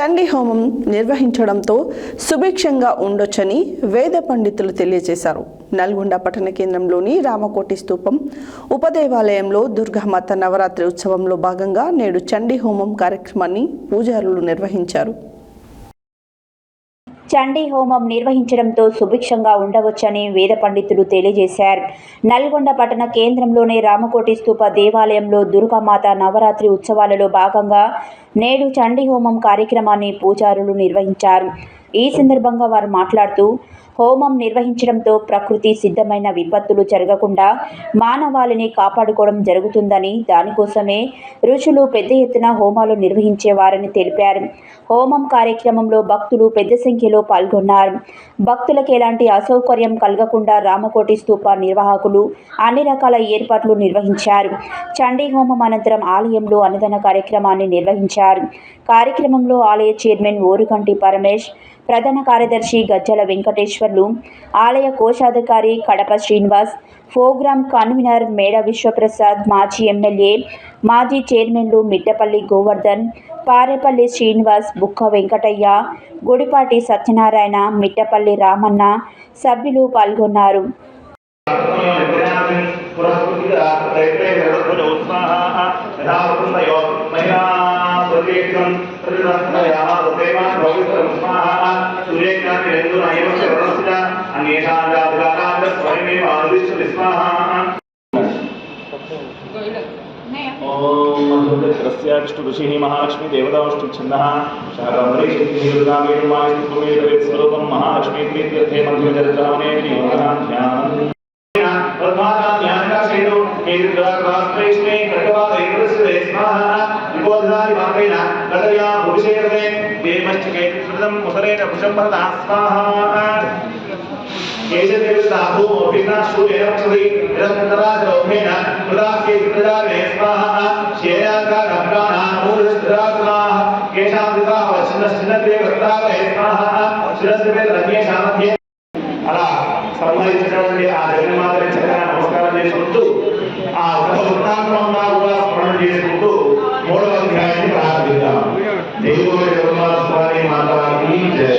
చండీ హోమం నిర్వహించడంతో సుభిక్షంగా ఉండొచ్చని వేద పండితులు తెలియజేశారు. నల్గొండ పట్టణ కేంద్రంలోని రామకోటి స్తూపం ఉపదేవాలయంలో దుర్గామాత నవరాత్రి ఉత్సవంలో భాగంగా నేడు చండీ హోమం కార్యక్రమాన్ని పూజారులు నిర్వహించారు. చండీ హోమం నిర్వహించడంతో సుభిక్షంగా ఉండవచ్చని వేద పండితులు తెలియజేశారు. నల్గొండ పట్టణ కేంద్రంలోని రామకోటి స్థూప దేవాలయంలో దుర్గామాత నవరాత్రి ఉత్సవాలలో భాగంగా నేడు చండీ హోమం కార్యక్రమాన్ని పూజారులు నిర్వహించారు. ఈ సందర్భంగా వారు మాట్లాడుతూ హోమం నిర్వహించడంతో ప్రకృతి సిద్ధమైన విపత్తులు జరగకుండా మానవాళిని కాపాడుకోవడం జరుగుతుందని దానికోసమే ఋషులు పెద్ద ఎత్తున హోమాలు నిర్వహించేవారని తెలిపారు. హోమం కార్యక్రమంలో భక్తులు పెద్ద సంఖ్యలో పాల్గొన్నారు. భక్తులకు ఎలాంటి అసౌకర్యం కలగకుండా రామకోటి స్తూప నిర్వాహకులు అన్ని రకాల ఏర్పాట్లు నిర్వహించారు. చండీ హోమం అనంతరం ఆలయంలో అన్నదాన కార్యక్రమాన్ని నిర్వహించారు. కార్యక్రమంలో ఆలయ చైర్మన్ ఓరుగంటి పరమేష్ ప్రధాన కార్యదర్శి గజ్జల వెంకటేశ్వర్లు ఆలయ కోశాధికారి కడప శ్రీనివాస్ ప్రోగ్రాం కన్వీనర్ మేడ విశ్వప్రసాద్ మాజీ ఎమ్మెల్యే మాజీ చైర్మన్లు మిట్టపల్లి గోవర్ధన్ పారేపల్లి శ్రీనివాస్ బుక్క వెంకటయ్య గుడిపాటి సత్యనారాయణ మిట్టపల్లి రామన్న సభ్యులు పాల్గొన్నారు. దుర్గేశ్వరి స్వాహ. ృష్టి ఋషి మహాలక్ష్మి దేవతాష్టి ఛంద. శాకంబరీశ్వరూపం మహాలక్ష్మీ ప్రీత్యర్థే మధ్యచరిత్రమనే భూషేణ ముసరేణ భుషం స్వాహ. స్వాహా కేశదేవతాభూ విఘ్నాశూరేణక్షురి నిరంతరాజరోహేణ మృదాఖ్యే విప్రదానే స్వాహ శ్రేయాకారప్రాణామూలస్త్రాత్మాః కేశామృతాః చిన్నస్చిన్నదేవతావే స్వాహ శిరస్సుపే రమ్యేశామధ్యే అలా సంబంధించినటువంటి ఆ జగన్మాతని చక్కగా నమస్కారం చేసుకుంటూ ఆ ఒక వృత్తాంతంగా కూడా స్మరణ చేసుకుంటూ మూడవ అధ్యాయాన్ని ప్రారంభిద్దాం. దేవుడు జగన్మాత స్వామి మాతాకి జయ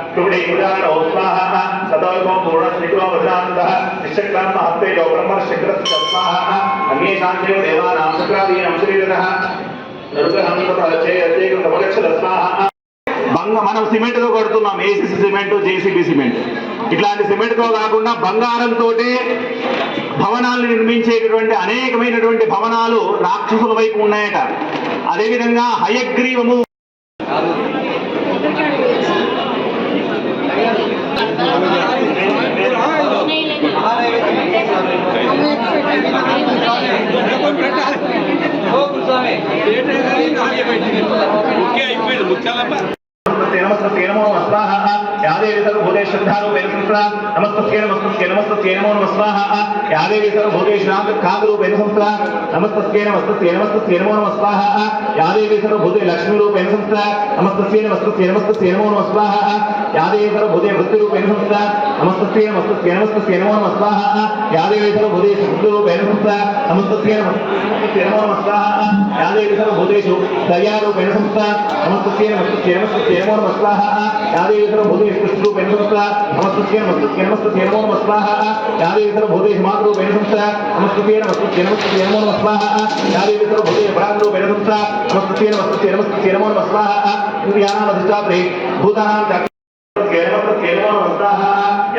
कुवडीकुजानो स्वाहा सदैवं पूर्णश्रीको वृदान्तः निश्चक्रां महत्ते यो ब्रह्मशिखरस्य स्वाहा अन्येषां देव देवानां शुक्रादीनां श्रीरथः दुर्गहं ततः चेयतेकं तमगच्छद स्वाहा బంగ మనం సిమెంట్ తో కడుతున్నాం ఏసీసీ సిమెంట్ జేసీబీ సిమెంట్ ఇట్లాంటి సిమెంట్ తో కాకుండా బంగారంతో భవనాలను నిర్మించేటటువంటి అనేకమైనటువంటి భవనాలు రాక్షసుల వైపు ఉన్నాయట అదేవిధంగా హయగ్రీవము నమస్తే నమస్తే నమో నమ స్వాహ యాదేవి సర్వభూతే శ్రద్ధారూపేణ సంస్థ నమస్తస్యే నమస్తస్యే నమస్తస్యే నమో నమ స్వాహ యాదేవి సర్వభూతే శ్రాంత కామరూపేణ సంస్థ నమస్తస్యే నమస్తస్యే నమస్తస్యే నమో నమ స్వాహ యాదేవి సర్వభూతే లక్ష్మీరూపేణ సంస్థ నమస్తస్యే నమస్తస్యే నమస్తస్యే నమో నమ స్వాహ యాదేవి సర్వభూతే వృత్తిరూపేణ సంస్థ నమస్తస్యే నమస్తస్యే నమస్తస్యే నమో నమ స్వాహ యాదేవి సర్వభూతే శుద్ధరూపేణ సంస్థ నమస్తస్యే నమస్తస్యే నమో నమ స్వాహ యాదేవి సర్వభూతేషు దయారూపేణ సంస్థ నమస్తస్యే నమస్తస్యే నమస్తస్యే నమో నమ స్వాహ యాదేవి సర్వభూతేషు కృష్ణరూపేణ సంస్థ నమస్తస్యే నమస్తస్యే నమస్తస్యే నమో నమః స్వాహ యాదేవి సర్వభూతేషు మాతృరూపేణ సంస్థ నమస్తస్యే నమస్తస్యే నమస్తస్యే నమో నమః స్వాహ యాదేవి సర్వభూతేషు పరాగ్రూపేణ సంస్థ నమస్తస్యే నమస్తస్యే నమస్తస్యే నమో నమః స్వాహ ఇంద్రియాణాం అధిష్టాత్రే భూతానాం చ నమస్తస్యే నమో నమః స్వాహ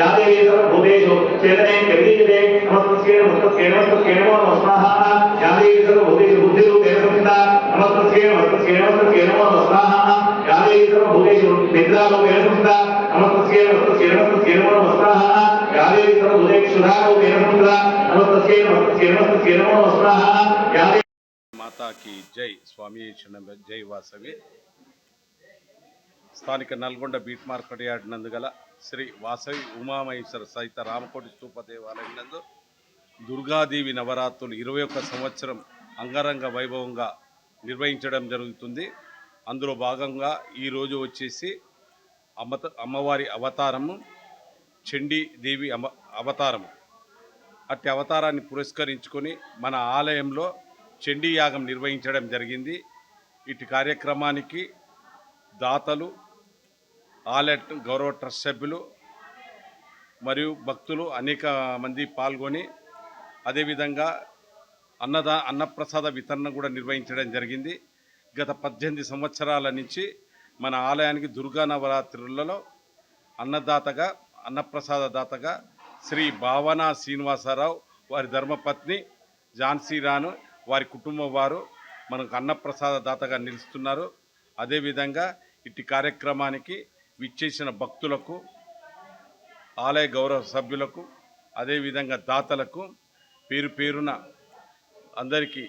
యాదేవి సర్వభూతేషు చేతనే జగదీయతే నమస్తస్యే నమస్తస్యే నమస్తస్యే నమో నమః స్వాహ యాదేవి సర్వభూతేషు బుద్ధిరూపేణ సంస్థ నమస్తస్యే నమస్తస్యే నమస్తస్యే నమో సర్వభూతేషు నమస్తస్యే నమస్తస్యే నమస్తస్యే నమో సర్వభూతేషు నమస్తస్యే నమస్తస్యే నమస్తస్యే నమో మాతాకి జై స్వామి జై వాసవి. స్థానిక నల్గొండ బీట్ మార్కెట్ యార్డ్ నందు గల శ్రీ వాసవి ఉమామహేశ్వర సహిత రామకోటి స్తూప దేవాలయం నందు దుర్గాదేవి నవరాత్రులు ఇరవై ఒక్క సంవత్సరం అంగరంగ వైభవంగా నిర్వహించడం జరుగుతుంది. అందులో భాగంగా ఈరోజు వచ్చేసి అమ్మత అమ్మవారి అవతారము చండీ దేవి అమ అవతారము. అట్టి అవతారాన్ని పురస్కరించుకొని మన ఆలయంలో చండీ యాగం నిర్వహించడం జరిగింది. ఇటు కార్యక్రమానికి దాతలు ఆలెట్ గౌరవ ట్రస్ట్ సభ్యులు మరియు భక్తులు అనేక మంది పాల్గొని అదేవిధంగా అన్నదా అన్నప్రసాద వితరణ కూడా నిర్వహించడం జరిగింది. గత పద్దెనిమిది సంవత్సరాల నుంచి మన ఆలయానికి దుర్గా నవరాత్రులలో అన్నదాతగా అన్నప్రసాద దాతగా శ్రీ భావన శ్రీనివాసరావు వారి ధర్మపత్ని ఝాన్సీ రాను వారి కుటుంబం వారు మనకు అన్నప్రసాద దాతగా నిలుస్తున్నారు. అదేవిధంగా ఇట్టి కార్యక్రమానికి విచ్చేసిన భక్తులకు ఆలయ గౌరవ సభ్యులకు అదేవిధంగా దాతలకు పేరు పేరున అందరికీ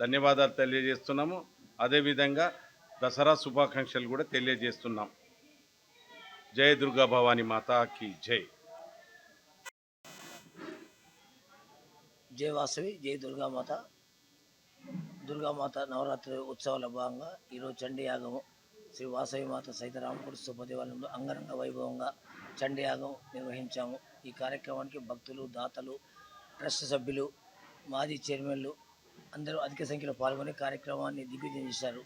ధన్యవాదాలు తెలియజేస్తున్నాము. అదేవిధంగా దసరా శుభాకాంక్షలు కూడా తెలియజేస్తున్నాం. జయ దుర్గా భవాని మాతాకి జై. జై వాసవి జై దుర్గామాత దుర్గామాత నవరాత్రి ఉత్సవాల భాగంగా ఈరోజు చండీ యాగము శ్రీ వాసవి మాత సహిత రామకుడి అంగరంగ వైభవంగా చండీ యాగం నిర్వహించాము. ఈ కార్యక్రమానికి భక్తులు దాతలు ట్రస్ట్ సభ్యులు మాజీ చైర్మన్లు అందరూ అధిక సంఖ్యలో పాల్గొని కార్యక్రమాన్ని దిగ్విజయం చేశారు.